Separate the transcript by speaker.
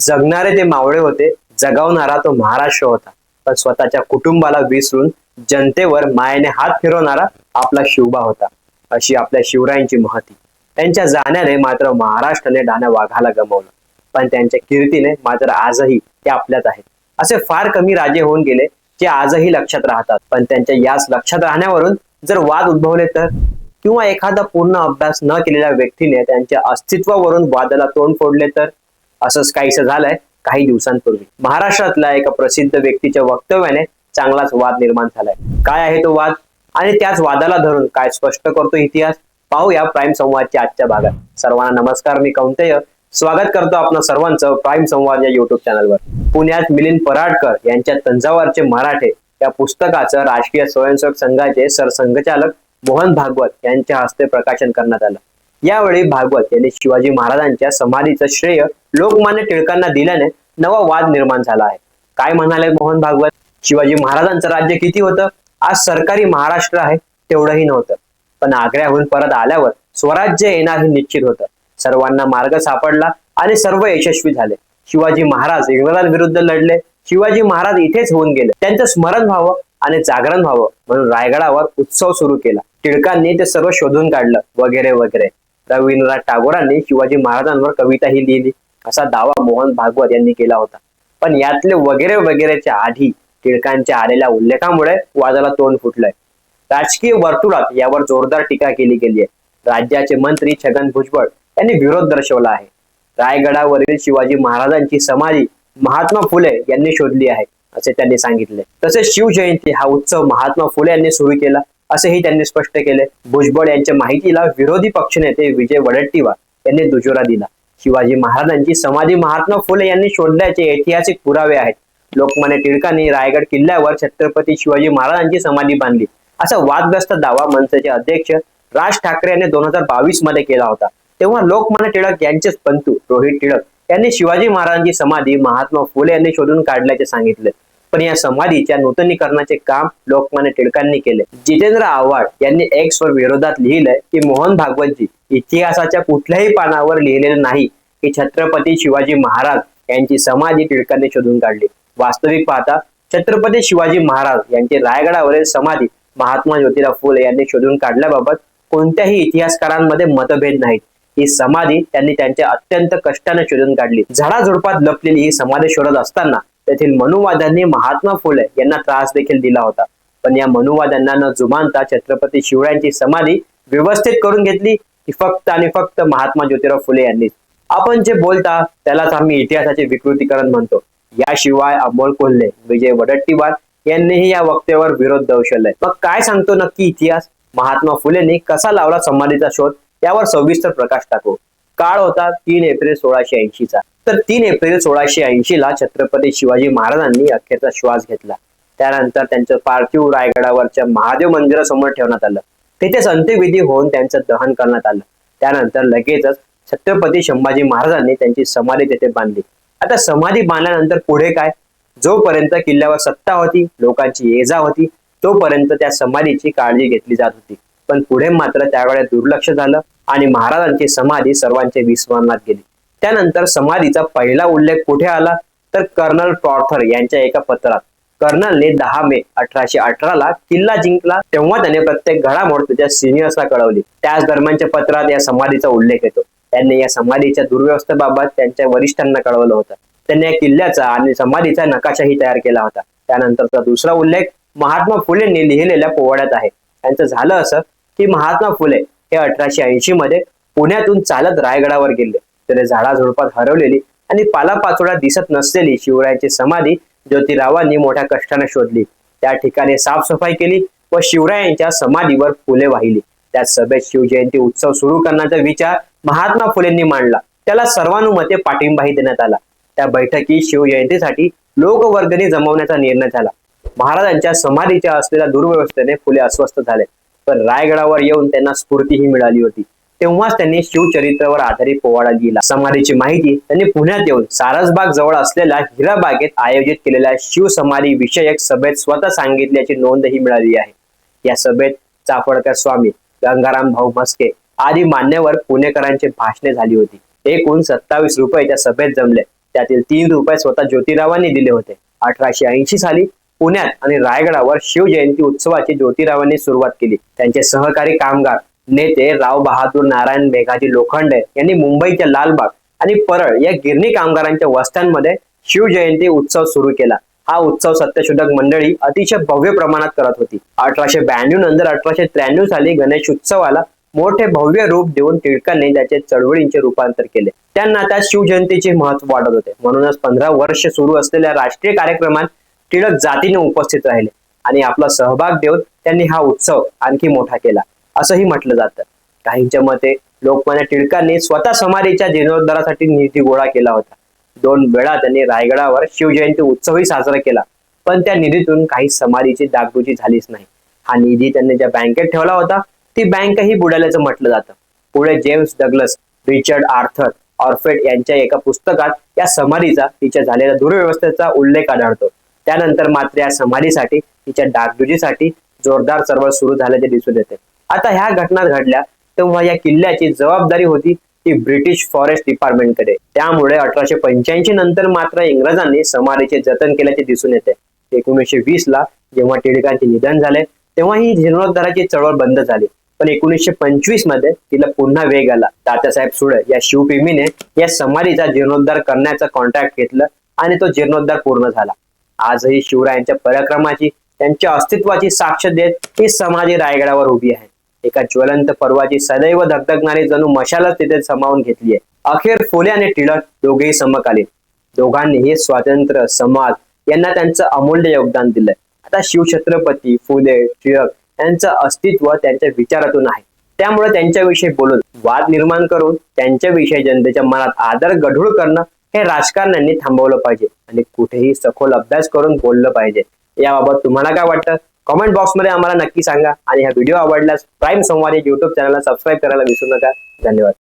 Speaker 1: जगणारे ते मावळे होते जगावणारा तो महाराष्ट्र होता पण स्वतःच्या कुटुंबाला विसरून जनतेवर मायेने हात फिरवणारा आपला शिवबा होता अशी आपल्या शिवरायांची महती त्यांच्या जाण्याने मात्र महाराष्ट्राने डाण्या वाघाला गमवलं पण त्यांच्या कीर्तीने मात्र आजही ते आपल्यात आहेत असे फार कमी राजे होऊन गेले जे आजही लक्षात राहतात पण त्यांच्या याच लक्षात राहण्यावरून जर वाद उद्भवले तर किंवा एखादा पूर्ण अभ्यास न केलेल्या व्यक्तीने त्यांच्या अस्तित्वावरून वादाला तोंड फोडले तर असंच काहीसं झालंय काही दिवसांपूर्वी महाराष्ट्रातल्या एका प्रसिद्ध व्यक्तीच्या वक्तव्याने चांगलाच वाद निर्माण झालाय काय आहे तो वाद आणि त्याच वादाला धरून काय स्पष्ट करतो इतिहास पाहूया प्राईम संवादच्या आजच्या भागात सर्वांना नमस्कार मी कौंतय स्वागत करतो आपण सर्वांचं प्राईम संवाद या युट्यूब चॅनलवर पुण्यात मिलिंद पराडकर यांच्या तंजावरचे मराठे या पुस्तकाचं राष्ट्रीय स्वयंसेवक संघाचे सरसंघचालक मोहन भागवत यांच्या हस्ते प्रकाशन करण्यात आलं यावेळी भागवत यांनी शिवाजी महाराजांच्या समाधीचं श्रेय लोकमान्य टिळकांना दिल्याने नवा वाद निर्माण झाला आहे काय म्हणाले मोहन भागवत शिवाजी महाराजांचं राज्य किती होतं आज सरकारी महाराष्ट्र आहे तेवढंही नव्हतं पण आग्र्याहून परत आल्यावर स्वराज्य येणार हे निश्चित होतं सर्वांना मार्ग सापडला आणि सर्व यशस्वी झाले शिवाजी महाराज इंग्रजांविरुद्ध लढले शिवाजी महाराज इथेच होऊन गेले त्यांचं स्मरण व्हावं आणि जागरण व्हावं म्हणून रायगडावर उत्सव सुरू केला टिळकांनी ते सर्व शोधून काढलं वगैरे वगैरे रवींद्रनाथ टागोरांनी शिवाजी महाराजांवर कविता ही लिहिली असा दावा मोहन भागवत यांनी केला होता पण यातले वगैरे वगैरेच्या आधी टिळकांच्या आलेल्या उल्लेखामुळे वादाला तोंड फुटलंय राजकीय वर्तुळात यावर जोरदार टीका केली गेली आहे राज्याचे मंत्री छगन भुजबळ यांनी विरोध दर्शवला आहे रायगडावरील शिवाजी महाराजांची समाधी महात्मा फुले यांनी शोधली आहे असे त्यांनी सांगितले तसेच शिवजयंती हा उत्सव महात्मा फुले यांनी सुरू केला असेही त्यांनी स्पष्ट केले भुजबळ यांच्या माहितीला विरोधी पक्षनेते विजय वडट्टीवार यांनी दुजोरा दिला शिवाजी महाराजांची समाधी महात्मा फुले यांनी शोधल्याचे ऐतिहासिक पुरावे आहेत लोकमान्य टिळकांनी रायगड किल्ल्यावर छत्रपती शिवाजी महाराजांची समाधी बांधली असा वादग्रस्त दावा मनसेचे अध्यक्ष राज ठाकरे यांनी दोन हजार बावीस मध्ये केला होता तेव्हा लोकमान्य टिळक यांचेच पंतू रोहित टिळक यांनी शिवाजी महाराजांची समाधी महात्मा फुले यांनी शोधून काढल्याचे सांगितले पण या समाधीच्या नूतनीकरणाचे काम लोकमान्य टिळकांनी केले जितेंद्र आव्हाड यांनी एक्स वर विरोधात लिहिलंय की मोहन भागवतजी इतिहासाच्या कुठल्याही पानावर लिहिलेले नाही की छत्रपती शिवाजी महाराज यांची समाधी टिळकांनी शोधून काढली वास्तविक पाहता छत्रपती शिवाजी महाराज यांची रायगडावरील समाधी महात्मा ज्योतिराव फुले यांनी शोधून काढल्याबाबत कोणत्याही इतिहासकारांमध्ये मतभेद नाहीत ही समाधी त्यांनी त्यांच्या अत्यंत कष्टाने शोधून काढली झाडाझुडपात लपलेली ही समाधी शोधत असताना तेथील मनुवाद्यांनी महात्मा फुले यांना त्रास देखील दिला होता पण या मनुवाद्यांना न जुमानता छत्रपती शिवरायांची समाधी व्यवस्थित करून घेतली ती फक्त आणि फक्त महात्मा ज्योतिराव फुले यांनी आपण जे बोलता त्यालाच आम्ही इतिहासाचे विकृतीकरण म्हणतो याशिवाय अमोल कोल्हे विजय वडट्टीवार यांनीही या वक्त्यावर विरोध दर्शवलाय मग काय सांगतो नक्की इतिहास महात्मा फुलेंनी कसा लावला समाधीचा शोध यावर सविस्तर प्रकाश टाकू काळ होता तीन एप्रिल सोळाशे ऐंशीचा तर तीन एप्रिल सोळाशे ऐंशी ला छत्रपती शिवाजी महाराजांनी अखेरचा श्वास घेतला त्यानंतर त्यांचं पार्थिव रायगडावरच्या महादेव मंदिरासमोर ठेवण्यात आलं तिथेच अंत्यविधी होऊन त्यांचं दहन करण्यात आलं त्यानंतर लगेचच छत्रपती संभाजी महाराजांनी त्यांची समाधी तिथे बांधली आता समाधी बांधल्यानंतर पुढे काय जोपर्यंत किल्ल्यावर सत्ता होती लोकांची ये होती तोपर्यंत त्या समाधीची काळजी घेतली जात होती पण पुढे मात्र त्याकडे दुर्लक्ष झालं आणि महाराजांची समाधी सर्वांचे विस्मरणात गेली त्यानंतर समाधीचा पहिला उल्लेख कुठे आला तर कर्नल टॉर्थर यांच्या एका पत्रात कर्नलने दहा मे अठराशे अठरा ला किल्ला जिंकला तेव्हा त्याने प्रत्येक घडामोड त्याच्या सिनियर्सला कळवली त्याच दरम्यानच्या पत्रात या समाधीचा उल्लेख येतो त्यांनी या समाधीच्या दुर्व्यवस्थेबाबत त्यांच्या वरिष्ठांना कळवलं होतं त्यांनी या किल्ल्याचा आणि समाधीचा नकाशाही तयार केला होता त्यानंतरचा दुसरा उल्लेख महात्मा फुलेंनी लिहिलेल्या पोवाड्यात आहे त्यांचं झालं असं की महात्मा फुले हे अठराशे ऐंशी मध्ये पुण्यातून चालत रायगडावर गेले त्याने झाडा झुडपात हरवलेली आणि पालापाचोळा दिसत नसलेली शिवरायांची समाधी ज्योतिरावांनी मोठ्या कष्टाने शोधली त्या ठिकाणी साफसफाई केली व शिवरायांच्या समाधीवर फुले वाहिली त्या सभेत शिवजयंती उत्सव सुरू करण्याचा विचार महात्मा फुलेंनी मांडला त्याला सर्वानुमते पाठिंबाही देण्यात आला त्या बैठकीत शिवजयंतीसाठी लोकवर्गणी जमवण्याचा निर्णय झाला महाराजांच्या समाधीच्या असलेल्या दुर्व्यवस्थेने फुले अस्वस्थ झाले तर रायगडावर येऊन त्यांना स्फूर्तीही मिळाली होती तेव्हाच त्यांनी शिवचरित्रावर आधारित पोवाडा लिहिला समाधीची माहिती त्यांनी पुण्यात येऊन सारसबाग जवळ असलेल्या हिराबागेत आयोजित केलेल्या शिवसमाधी विषयक सभेत स्वतः सांगितल्याची नोंदही मिळाली आहे या सभेत चाफडकर स्वामी गंगाराम भाऊ म्हस्के आदी मान्यवर पुणेकरांचे भाषणे झाली होती एकूण सत्तावीस रुपये त्या सभेत जमले त्यातील तीन रुपये स्वतः ज्योतिरावांनी दिले होते अठराशे ऐंशी साली पुण्यात आणि रायगडावर शिवजयंती उत्सवाची ज्योतिरावांनी सुरुवात केली त्यांचे सहकारी कामगार नेते राव बहादूर नारायण मेघाजी लोखंडे यांनी मुंबईच्या लालबाग आणि परळ या गिरणी कामगारांच्या वस्त्यांमध्ये शिवजयंती उत्सव सुरू केला हा उत्सव सत्यशोधक मंडळी अतिशय भव्य प्रमाणात करत होती अठराशे ब्याण्णव नंतर अठराशे त्र्याण्णव साली गणेश उत्सवाला मोठे भव्य रूप देऊन टिळकांनी त्याचे चळवळींचे रूपांतर केले त्यांना त्या शिवजयंतीचे महत्व वाढत होते म्हणूनच पंधरा वर्ष सुरू असलेल्या राष्ट्रीय कार्यक्रमात टिळक जातीने उपस्थित राहिले आणि आपला सहभाग देऊन त्यांनी हा उत्सव आणखी मोठा केला असंही म्हटलं जातं काहींच्या मते लोकमान्य टिळकांनी स्वतः समाधीच्या जीर्णोद्धारासाठी निधी गोळा केला होता दोन वेळा त्यांनी रायगडावर शिवजयंती उत्सवही साजरा केला पण त्या निधीतून काही समाधीची डागडुजी झालीच नाही हा निधी त्यांनी ज्या बँकेत ठेवला होता ती बँकही बुडाल्याचं म्हटलं जातं पुढे James Douglas Richard Arthur Orphet यांच्या एका पुस्तकात या समाधीचा तिच्या झालेल्या दुर्व्यवस्थेचा उल्लेख आढळतो त्यानंतर मात्र या समाधीसाठी तिच्या डागडुजीसाठी जोरदार चळवळ सुरू झाल्याचे दिसून येते आता ह्या घटना घडल्या तेव्हा या किल्ल्याची जबाबदारी होती ती ब्रिटिश फॉरेस्ट डिपार्टमेंटकडे त्यामुळे अठराशे पंच्याऐंशी नंतर मात्र इंग्रजांनी समाधीचे जतन केल्याचे दिसून येते एकोणीसशे वीस ला जेव्हा टिळकांचे निधन झाले तेव्हा ही जीर्णोद्धाराची चळवळ बंद झाली पण एकोणीसशे पंचवीस मध्ये तिला पुन्हा वेग आला दादासाहेब सुळे या शिवप्रेमीने या समाधीचा जीर्णोद्धार करण्याचा कॉन्ट्रॅक्ट घेतलं आणि तो जीर्णोद्धार पूर्ण झाला आजही शिवरायांच्या पराक्रमाची त्यांच्या अस्तित्वाची साक्ष देत ही समाधी रायगडावर उभी आहे एका ज्वलंत पर्वाची सदैव धगधगणारी जणू मशालच तिथे समावून घेतली आहे अखेर फुले आणि टिळक दोघेही समकालीन दोघांनी हे स्वातंत्र्य समाज यांना त्यांचं अमूल्य योगदान दिलंय आता शिवछत्रपती फुले टिळक यांचं अस्तित्व त्यांच्या विचारातून आहे त्यामुळे त्यांच्याविषयी बोलून वाद निर्माण करून त्यांच्याविषयी जनतेच्या मनात आदर गढूळ करणं हे राजकारण्यांनी थांबवलं पाहिजे आणि कुठेही सखोल अभ्यास करून बोललं पाहिजे याबाबत तुम्हाला काय वाटतं कॉमेंट बॉक्समध्ये आम्हाला नक्की सांगा आणि हा व्हिडिओ आवडल्यास प्राईम संवाद युट्यूब चॅनलला सबस्क्राईब करायला विसरू नका धन्यवाद